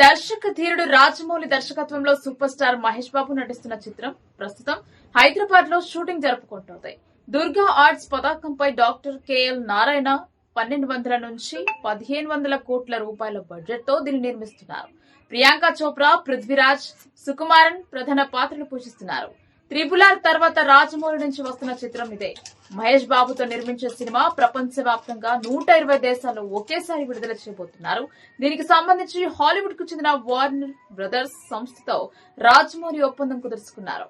దర్శక ధీరుడు రాజమౌళి దర్శకత్వంలో సూపర్ స్టార్ మహేష్ బాబు నటిస్తున్న చిత్రం ప్రస్తుతం హైదరాబాద్లో షూటింగ్ జరుపుకుంటోంది. దుర్గా ఆర్ట్స్ పతాకంపై డాక్టర్ కెఎల్ నారాయణ పన్నెండు వందల నుంచి పదిహేను వందల కోట్ల రూపాయల బడ్జెట్తో దీన్ని నిర్మిస్తున్నారు. ప్రియాంక చోప్రా పృథ్వీరాజ్ సుకుమారన్ ప్రధాన పాత్రలు పోషిస్తున్నారు. త్రిపుల్ ఆర్ తర్వాత రాజమౌళి నుంచి వస్తున్న చిత్రం ఇదే. మహేష్ బాబుతో నిర్మించే సినిమా ప్రపంచవ్యాప్తంగా నూట ఇరవై దేశాల్లో ఒకేసారి విడుదల చేయబోతున్నారు. దీనికి సంబంధించి హాలీవుడ్కు చెందిన వార్నర్ బ్రదర్స్ సంస్థతో రాజమౌళి ఒప్పందం కుదుర్చుకున్నారు.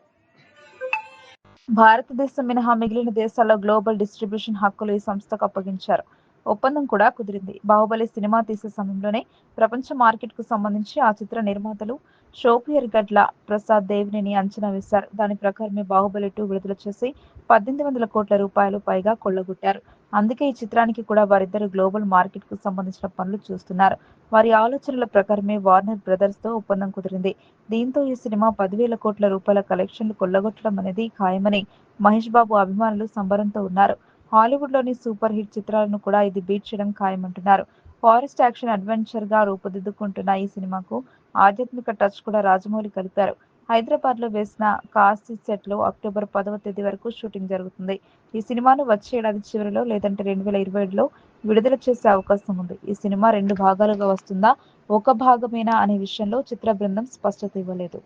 భారతదేశం మినహా మిగిలిన దేశాల్లో గ్లోబల్ డిస్ట్రిబ్యూషన్ హక్కులు ఈ సంస్థకు అప్పగించారు. ఒప్పందం కూడా కుదిరింది. బాహుబలి సినిమా తీసే సమయంలోనే ప్రపంచ మార్కెట్కు సంబంధించి ఆ చిత్ర నిర్మాతలు షోపియర్ గడ్ల ప్రసాద్ దేవినేని అంచనా వేశారు. దాని ప్రకారమే బాహుబలి టూ విడుదల చేసి పద్దెనిమిది వందల కోట్ల రూపాయలు పైగా కొల్లగొట్టారు. అందుకే ఈ చిత్రానికి కూడా వారిద్దరు గ్లోబల్ మార్కెట్కు సంబంధించిన పనులు చూస్తున్నారు. వారి ఆలోచనల ప్రకారమే వార్నర్ బ్రదర్స్తో ఒప్పందం కుదిరింది. దీంతో ఈ సినిమా పదివేల కోట్ల రూపాయల కలెక్షన్లు కొల్లగొట్టడం అనేది ఖాయమని మహేష్ బాబు అభిమానులు సంబరంతో ఉన్నారు. హాలీవుడ్లోని సూపర్ హిట్ చిత్రాలను కూడా ఇది బీట్ చేయడం ఖాయమంటున్నారు. ఫారెస్ట్ యాక్షన్ అడ్వెంచర్గా రూపుదిద్దుకుంటున్న ఈ సినిమాకు ఆధ్యాత్మిక టచ్ కూడా రాజమౌళి కలిపారు. హైదరాబాద్లో వేసిన కాశీ సెట్లో అక్టోబర్ పదవ తేదీ వరకు షూటింగ్ జరుగుతుంది. ఈ సినిమాను వచ్చే ఏడాది చివరిలో లేదంటే రెండు వేల ఇరవై ఏడులో విడుదల చేసే అవకాశం ఉంది. ఈ సినిమా రెండు భాగాలుగా వస్తుందా ఒక భాగమేనా అనే విషయంలో చిత్ర బృందం స్పష్టత ఇవ్వలేదు.